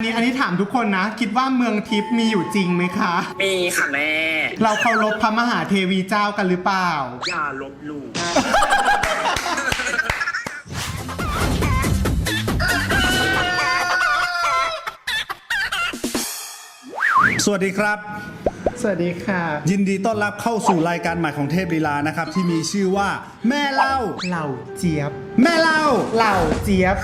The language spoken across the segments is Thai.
อันนี้อันนี้ถามทุกคนนะ คิดว่าเมืองทิพย์มีอยู่จริงไหมคะ มีค่ะแม่ เราเคารพพระมหาเทวีเจ้ากันหรือเปล่า อย่าลบหลู่ สวัสดีครับ สวัสดีค่ะ ยินดีต้อนรับเข้าสู่รายการใหม่ของเทพลีลานะครับ ที่มีชื่อว่า แม่เล่า เหล่าเจี๊ยบ แม่เล่า เหล่าเจี๊ยบ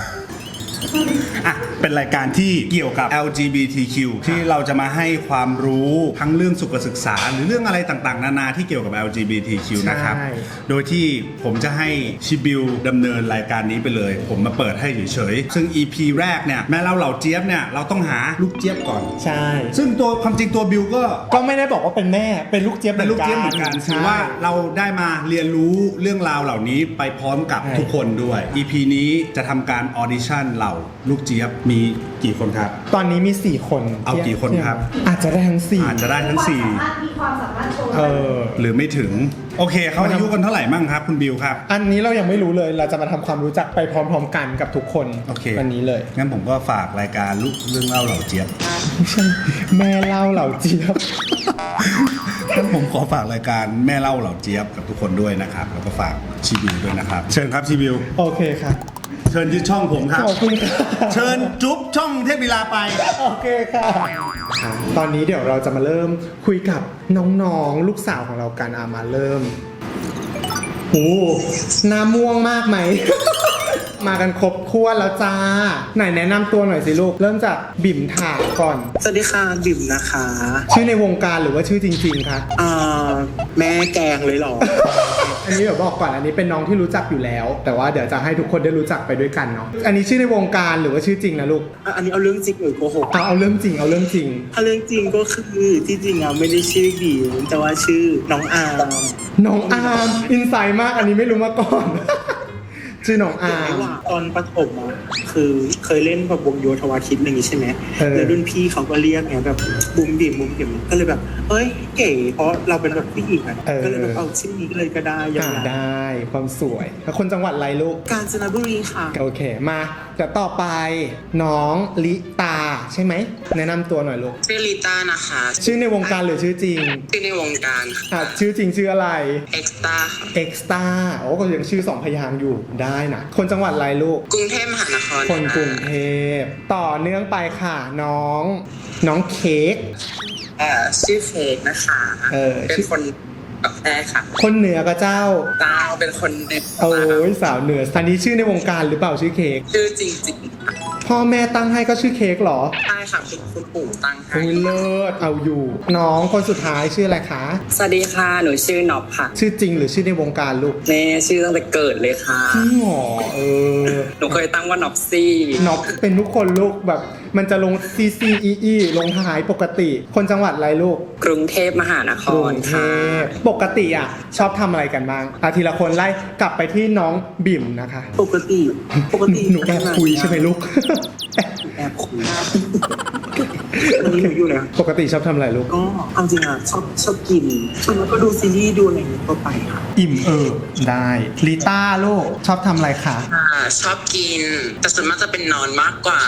อะเป็นรายการที่เกี่ยวกับ LGBTQ ที่เราจะมาให้ความรู้ทั้งเรื่องสุขศึกษา หรือเรื่องอะไรต่างๆ นานาที่เกี่ยวกับ LGBTQ นะครับ ใช่ โดยที่ผมจะให้ชิบิวดำเนินรายการนี้ไปเลย ผมมาเปิดให้เฉยๆ ซึ่ง EP แรกเนี่ยแม่เล่าเหล่าเจี๊ยบเนี่ยเราต้องหาลูกเจี๊ยบก่อน ใช่ ซึ่งตัวความจริงตัวบิวก็ก็ไม่ได้บอกว่าเป็นแม่ เป็นลูกเจี๊ยบเป็นลูกเจี๊ยบเหมือนกันถือว่าเราได้มาเรียนรู้เรื่องราวเหล่านี้ไปพร้อมกับใช่ ทุกคนด้วย EP นี้จะทำการออดิชั่นเหล่าลูกเจี๊ยบมีกี่คนครับ ตอนนี้มี 4 คนเอากี่คนครับ อาจจะได้ทั้งสี่อาจจะได้ทั้งสามารถมีความสามารถโชว์เออ 4 หรือไม่ถึง โอเคเขาอายุกันเท่าไหร่มั่งครับ คุณบิวครับ อันนี้เรายังไม่รู้เลยเราจะมาทำความรู้จักไปพร้อม ๆ กันกับทุกคนโอเควันนี้เลย งั้นผมก็ฝากรายการลูกเรื่องเล่าเหล่าเจี๊ยบไม่ใช่แม่เล่าเหล่าเจี๊ยบ งั้นผมขอฝากรายการแม่เล่าเหล่าเจี๊ยบกับทุกคนด้วยนะครับ แล้วก็ฝากชีบิวด้วยนะครับ เชิญครับชีบิว โอเคค่ะเชิญยึดช่องผมครับ ขอบคุณค่ะเชิญจุ๊บช่องเทพลีลาไป โอเคค่ะค่ะ ตอนนี้เดี๋ยวเราจะมาเริ่มคุยกับน้องๆ ลูกสาวของเรากันอามาเริ่ม โอ้หน้าม่วงมากไหม มากันครบถ้วนแล้วจ้า ไหนแนะนำตัวหน่อยสิลูก เริ่มจากบิ่มถาก่อน สวัสดีค่ะบิ่มนะคะชื่อในวงการหรือว่าชื่อจริงๆคะ อ่าแม่แกงเลยเหรอ อันนี้เดี๋ยวบอกก่อนอันนี้เป็นน้องที่รู้จักอยู่แล้ว แต่ว่าเดี๋ยวจะให้ทุกคนได้รู้จักไปด้วยกันเนาะอันนี้ชื่อในวงการหรือว่าชื่อจริงนะลูกอะอันนี้เอาเรื่องจริงหรือโกหกเอาเอาเรื่องจริงเอาเรื่องจริง ถ้าเรื่องจริงก็คือที่จริงอะไม่ได้ชื่อบิ่มแต่ว่าชื่อน้องอาร์มน้องอาร์มอินไซด์มากอันนี้ไม่รู้มาก่อน ชื่อน้องอาระร์มหว่างตอนประถมอะคือเคยเล่นแบบวงโยธวาทิตอย่างงี้ใช่ไหมเออ แล้วรุ่นพี่เขาก็เรียกไงแบบบุมบิ่มบุมบิ่มก็เลยแบบ เอ้ยเก๋เพราะเราเป็นแบบผู้หญิงอะก็เลยแบบเอาชื่อนี้เลยก็ได้อย่างอ่านั้นได้ความสวยแล้วคนจังหวัดอะไรลูก กาญจนบุรีค่ะ โอเคมาเดี๋ยวต่อไปน้องลิตาใช่ไหม แนะนำตัวหน่อยลูก ชื่อลิต้านะคะชื่อในวงการหรือชื่อจริงชื่อในวงการอะชื่อจริงชื่ออะไร เอ็กซ์ต้าค่ะเอ็กซ์ตาโอ้ก็ยังชื่อสองพยางค์อยู่ได้นะ คนจังหวัดอะไรลูก กรุงเทพมหานครคนกรุงเทพ ต่อเนื่องไปค่ะน้อง น้องเค้กเอ่อชื่อเฟกนะคะเออเป็นคนกับแม่ค่ะ คนเหนือกับเจ้าดาวเป็นคนเด็กโอ้ยสาวเหนืออันนี้ชื่อในวงการหรือเปล่าชื่อเค้กชื่อจริง พ่อแม่ตั้งให้ก็ชื่อเค้กเหรอๆใช่ค่ะคุณคุณปู่ตั้งให้โอ้ยเลิศเอาอยู่ น้องคนสุดท้ายชื่ออะไรคะ สวัสดีค่ะหนูชื่อน็อปค่ะชื่อจริงหรือชื่อในวงการลูกแม่ชื่อตั้งแต่เกิดเลยค่ะจริงเหรอเออหนูเคยตั้งว่าน็อปซี่น็อกเป็นทุกคนลูกแบบมันจะลง C C E E ลงท้ายปกติ คนจังหวัดอะไรลูก กรุงเทพมหานคกรุรงเทค่ะพปกติอะ ชอบทำอะไรกันบ้างอาทีละคนไล่กลับไปที่น้องบิ่มนะคะ ปกติ ปกติหนูแอบคุยใช่ไหมลูกแอบคุยวันนี้หนูอยู่นะ ปกติชอบทำอะไรลูก ก็เอาจริงอะชอบชอบกินชอบแล้วก็ดูซีรีส์ดูอะไรอย่างเงี้ยก็ไปค่ะ อิ่มเออได้ลิต้าลูกชอบทำอะไรคะ อ่าชอบกิน แต่ส่วนมากจะเป็นนอนมากกว่า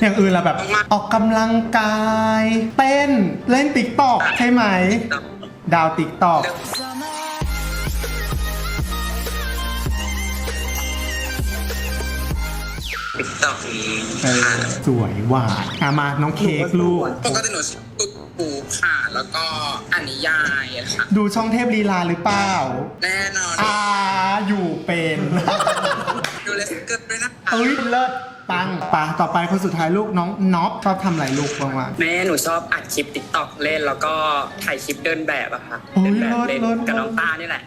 อย่างอื่นละแบบ ออกกำลังกาย เต้นเล่นติ๊กตอกใช่ไหม ดาวติ๊กตอก ติ๊กต็อกนี้เออค่ะสวยหวานอะมาน้องเค้กลูก ปกติหนูชื่อตุ๊กปูค่ะ แล้วก็อ่านนิยายอะค่ะ ดูช่องเทพลีลาหรือเปล่าแน่นอนอ่าอยู่เป็น ดูเลสเกิร์ตด้วยนะคะเอ้ยเลิศปังปะต่อไปคนสุดท้ายลูกน้องน็อปชอบทำอะไรลูกบ้างวะ แม่หนูชอบอัดคลิปติ๊กต็อกเล่น แล้วก็ถ่ายคลิปเดินแบบอะค่ะ โอ้ยเดินแบบเล่นเลิศเลิศ กับน้องตานี่แหละ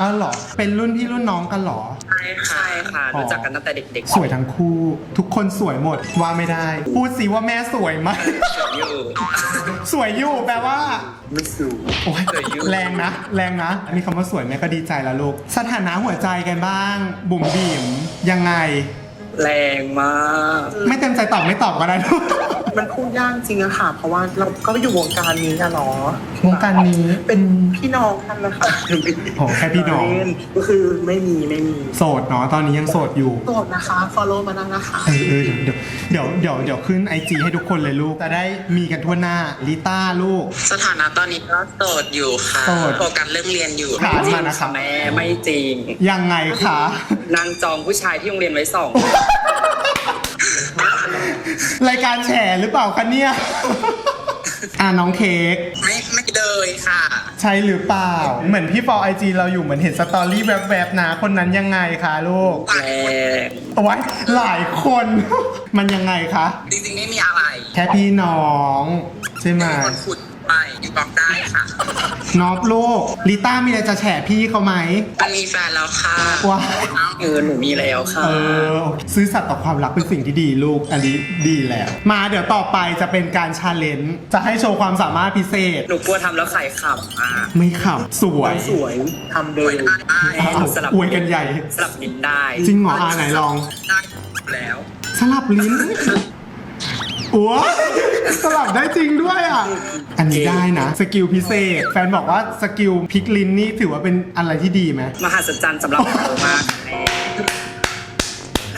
อ้าวเหรอ เป็นรุ่นพี่รุ่นน้องกันเหรอ ใช่ค่ะใช่ค่ะรู้จักกันตั้งแต่เด็กๆสวยทั้งคู่ ทุกคนสวยหมดว่าไม่ได้ พูดสิว่าแม่สวยไหมอยู่ สวยอยู่แปลว่า ไม่สูโอ้ยสวยอยู่แรงนะ แรงนะ มีคำว่าสวยแม่ก็ดีใจแล้วลูก สถานะหัวใจกันบ้าง บุ๋มบีมยังไง แรงมาก ไม่เต็มใจตอบไม่ตอบก็ได้ลูก มันพูดยากจริงอะค่ะ เพราะว่าเราก็อยู่วงการนี้อะเนาะวงการนี้เป็นพี่น้องกันนะคะโหแค่พี่น้อง เล่ก็คือไม่มีไม่มีโสดเนาะตอนนี้ยังโสดอยู่ โสดนะคะ follow มานั่งนะคะ เออเออเดี๋ยวเดี๋ยวเดี๋ยวเดี๋ยวขึ้นไอจีให้ทุกคนเลยลูก จะได้มีกันทั่วหน้าลิต้าลูก สถานะตอนนี้ก็โสดอยู่ค่ะโสดโฟกัสเรื่องเรียนอยู่ค่ะไม่จริมางนะครับค่ะแม่ไม่จริง ยังไงคะ นางจองผู้ชายที่โรงเรียนไว้สอง รายการแฉหรือเปล่าคะเนี่ย อ่าน้องเค้ก ไม่ไม่เลยค่ะ ใช่หรือเปล่า เหมือนพี่ฟอไอจีเราอยู่เหมือนเห็นสตอรี่แวบๆนะ คนนั้นยังไงคะลูกแรงเอาไว้หลายคน มันยังไงคะ จริงๆไม่มีอะไร แค่พี่น้อง ใช่ไหมมีคนขุด ไปอยู่บอกได้ค่ะ นอบลูกลิต้ามีอะไรจะแฉพี่เขาไหมมันมีแฟนแล้วค่ะว้าเออหนูมีแล้วค่ะ เออซื้อสัตย์ต่อความรักเป็นสิ่งที่ดีลูกอันนี้ดีแล้ว มาเดี๋ยวต่อไปจะเป็นการชาเลนจ์จะให้โชว์ความสามารถพิเศษ หนูกลัวทำแล้วขายขำอะไม่ขำสวยสวยทำเลป่วยยได้ได้เอาสลับอวยกันใหญ่ สลับนิดได้จริงเหรออาไหนลอง ได้แล้ว สลับลิ้น อัวสลับได้จริงด้วยอะ อันนี้ได้นะ สกิลพิเศษ แฟนบอกว่าสกิลพลิกลิ้นนี่ถือว่าเป็นอะไรที่ดีไหม มหัศจรรย์สำหรับเรามากแม่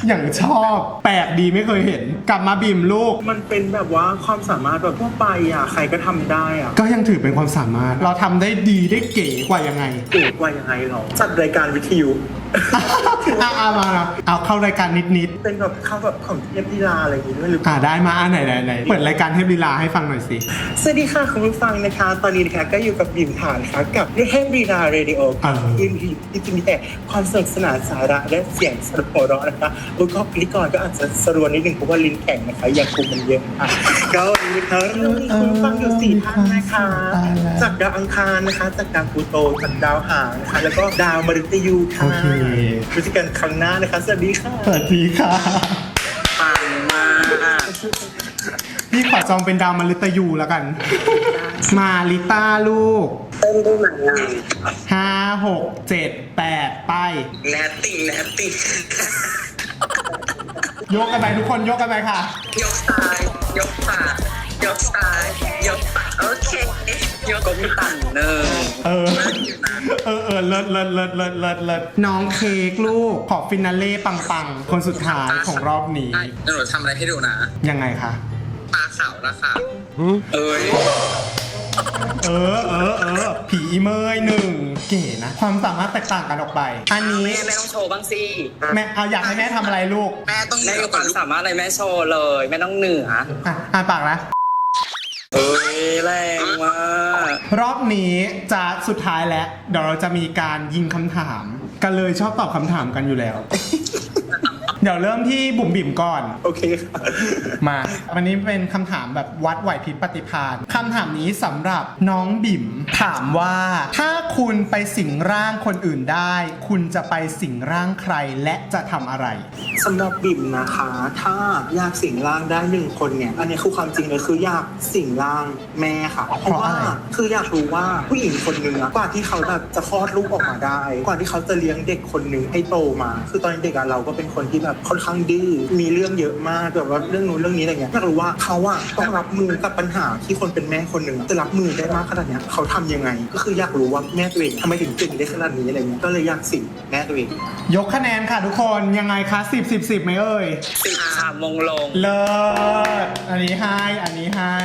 อย่างชอบ แปลกดีไม่เคยเห็น กลับมาบีมลูก มันเป็นแบบว่าความสามารถแบบทั่วไปอะ ใครก็ทำได้อะก็ยังถือเป็นความสามารถ เราทำได้ดีได้เก๋กว่ายังไง เก๋กว่ายังไงหรอจัดรายการวิทยุเอาเอามาเอาเอาเข้ารายการนิดเป็นแบบเข้าแบบของเทพลีลาอะไรอย่างงี้ด้วยหรือๆเปอ่าล่าได้มาอ่าไหนไหนไหนเปิดรายการเทพลีลาให้ฟังหน่อยสิ สวัสดีค่ะคุณผู้ฟังนะคะ ตอนนี้นะคะก็อยู่กับบิมฐานค่ะกับเทพลีลาเรดิโอเออที่ที่จะมีแต่ความสนุกสนานสาระและเสียงสนุกหัวเราะนะคะแล้วก็พิธีกรก็อาจจะสรวนนิดนึงเพราะว่าลิ้นแข็งนะคะอย่างคุมมันเยอะค่ะก็วันนี้นะคะเรามีคุณผู้ฟังอยู่สี่ท่านนะคะ จากดาวอังคารนะคะ จากดาวพลูโตจากดาวหางนะคะแล้วก็ดาวมฤตยูค่ะ โอเคพฤติการครั้งหน้านะคะสวัสดีค่ะ สวัสดีค่ะ ปังมากพี่ขอจองเป็นดาวมฤตยูแล้วกัน มาลิต้าลูกเต้นด้วยหนังงานห้าหกเจ็ดแปดไป แนตติ้งแนตติ้งยกกันไปทุกคนยกกันไปค่ะ ยกซ้าย ยกขวายกซ้าย ยกขวาโอเค ยกก็มีตังค์หนึ่งเออ เออเออเลิศเลิศเลิศเลิศเลิศเลิศน้องเค้กลูก ขอฟินาเล่ปังๆ คนสุดท้ายของรอบนี้ ได้เดี๋ยวหนูทำอะไรให้ดูนะยังไงคะ ปลาขาวล้วค่ะเอ้ยเออเออเออผีอีเมยหนึ่งเก๋นะ ความสามารถแตกต่างกันออกไป อันนี้ แม่แม่ต้องโชว์บ้างสิแม่เอาอยากให้แม่ทำอะไรลูก แม่ต้องเหแม่นืมีคก่อวามลูกสามารถอะไรแม่โชว์เลย แม่ต้องเหนืออะอ่านปากนะ เอ้ยแรงมากรอบนี้จะสุดท้ายแล้ว เดี๋ยวเราจะมีการยิงคำถาม กันเลยชอบตอบคำถามกันอยู่แล้ว ดี๋ยวเริ่มที่บุ๋มบิ่มก่อน โอเคค่ะมา วันนี้เป็นคำถามแบบวัดไหวพริบปฏิภาณคำถามนี้สำหรับน้องบิ่มถามว่า ถ้าคุณไปสิงร่างคนอื่นได้ คุณจะไปสิงร่างใครและจะทำอะไร สำหรับบิ่มนะคะ ถ้าอยากสิงร่างได้หนึ่งคนเนี่ย อันนี้คือความจริงเลยคืออยากสิงร่างแม่ค่ะ เพราะว่าเพราะอะไรคืออยากรู้ว่าผู้หญิงคนหนึ่งอะกว่าที่เขาแบบจะคลอดลูกออกมาได้ กว่าที่เขาจะเลี้ยงเด็กคนหนึ่งให้โตมา คือตอนเด็กอะเราก็เป็นคนที่แบบค่อนข้างดื้อมีเรื่องเยอะมากแบบว่าเรื่องนู้นเรื่องนี้อะไรเงี้ยอยากรู้ว่าเขาอะต้องรับมือกับปัญหาที่คนเป็นแม่คนหนึ่งอะจะรับมือได้มากขนาดเนี้ยเขาทำยังไง ก็คืออยากรู้ว่าแม่ตัวเองทำไมถึงเก่งได้ขนาดนี้อะไรเงี้ยก็เลยอยากสิงแม่ตัวเองยกคะแนนค่ะทุกคนยังไงคะสิบสิบสิบไหมเอ่ยสิบสามมงลงเลิศอันนี้ให้อันนี้ให้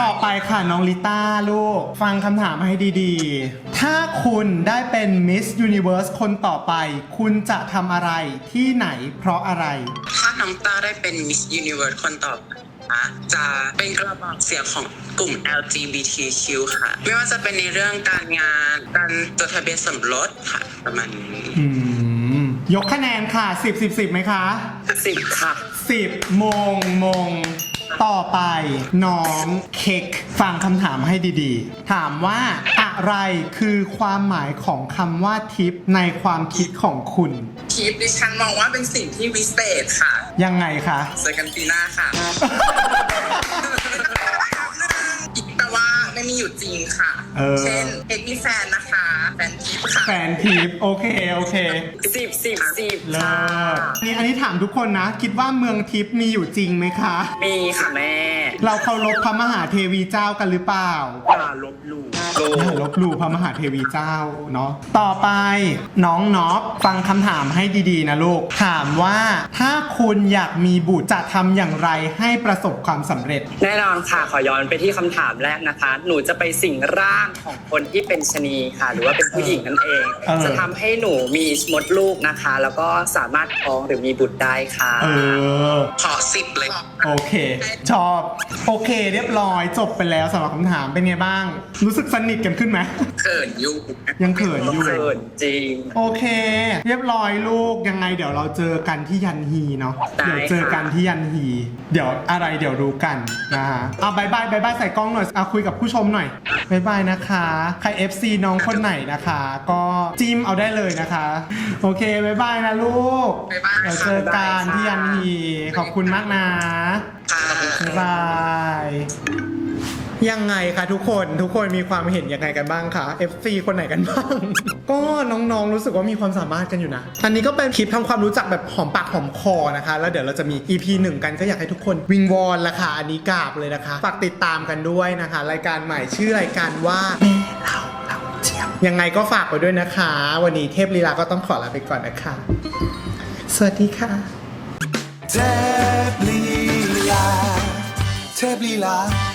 ต่อไปค่ะน้องลิต้าลูก ฟังคำถามให้ดีๆ ถ้าคุณได้เป็น Miss Universe คนต่อไป คุณจะทำอะไรที่ไหนเพราะอะไร ถ้าน้องต้าได้เป็น Miss Universe คนต่อไปนะคะจะเป็นกระบอกเสียงของกลุ่ม LGBTQ ค่ะ ไม่ว่าจะเป็นในเรื่องการงานการจดทะเบียนสมรสค่ะ ประมาณนี้อืม ยกคะแนนค่ะ 10 10 10ไหมคะ สิบค่ะ 10 มงมง ต่อไป น้องเค้กฟังคำถามให้ดีๆ ถามว่าอะ ไรคือความหมายของคำว่าทิปในความคิดของคุณ ทิปดิฉันมองว่าเป็นสิ่งที่วิเศษค่ะ ยังไงคะ เจอกันปีหน้าค่ะอีกแปลว่าไม่มีอยู่จริงค่ะ เออ เช่นเอกมีแฟนนะคะ แฟนทิปค่ะ แฟนทิปโอเค โอเคสิบสิบสิบเลิค่ะศนี่อันนี้ถามทุกคนนะ คิดว่าเมืองทิพย์มีอยู่จริงไหมคะ มีค่ะแม่เราเคารพพระมหาเทวีเจ้ากันหรือเปล่า อย่าลบหลู่ดูอย่าลบหลู่พระมหาเทวีเจ้าเนาะต่อไปน้องน็อกฟังคำถามให้ดีๆนะลูก ถามว่าถ้าคุณอยากมีบุตรจะทำอย่างไรให้ประสบความสำเร็จ แน่นอนค่ะ ขอย้อนไปที่คำถามแรกนะคะ หนูจะไปสิงร่างของคนที่เป็นชะนีค่ะ หรือว่าเป็นผู้หญิงนั่นเอง เออ จะทำให้หนูมีมดลูกนะคะ แล้วก็สามารถท้องหรือมีบุตรได้ค่ะ เออ ขอสิบเลย โอเค ชอบ โอเค เรียบร้อยจบไปแล้วสำหรับคำถามเป็นไงบ้าง รู้สึกสนิทกันขึ้นไหม เขินอยู่ยังเขินอยู่ เขินจริง โอเค เรียบร้อยลูกยังไงเดี๋ยวเราเจอกันที่ยันฮีเนาะได้ เดี๋ยวเจอกันที่ยันฮี เดี๋ยวอะไรเดี๋ยวรู้กันนะฮะเอาบายบายบายบายใส่กล้องหน่อยเอาคุยกับผู้ชมหน่อยบายบายนะคะ ใคร FC น้องคนไหนนะคะ ก็จิ้มเอาได้เลยนะคะ โอเคบายบายนะลูกบ๊ายบายเดี๋ยวเจอกันที่ยันฮีขอบคุณมากนะค่ะ บ๊ายบาย ยังไงคะทุกคนทุกคนมีความเห็นยังไงกันบ้างคะ FC คนไหนกันบ้าง ก็น้องๆรู้สึกว่ามีความสามารถกันอยู่นะ อันนี้ก็เป็นคลิปทำความรู้จักแบบหอมปากหอมคอนะคะ แล้วเดี๋ยวเราจะมี EP หนึ่งกันก็อยากให้ทุกคนวิงวอนละค่ะอันนี้กราบเลยนะคะฝากติดตามกันด้วยนะคะ รายการใหม่ชื่อรายการว่าแม่เราเราเจียบยังไงก็ฝากไว้ด้วยนะคะ วันนี้เทพลีลาก็ต้องขอลาไปก่อนนะคะ สวัสดีค่ะเทพ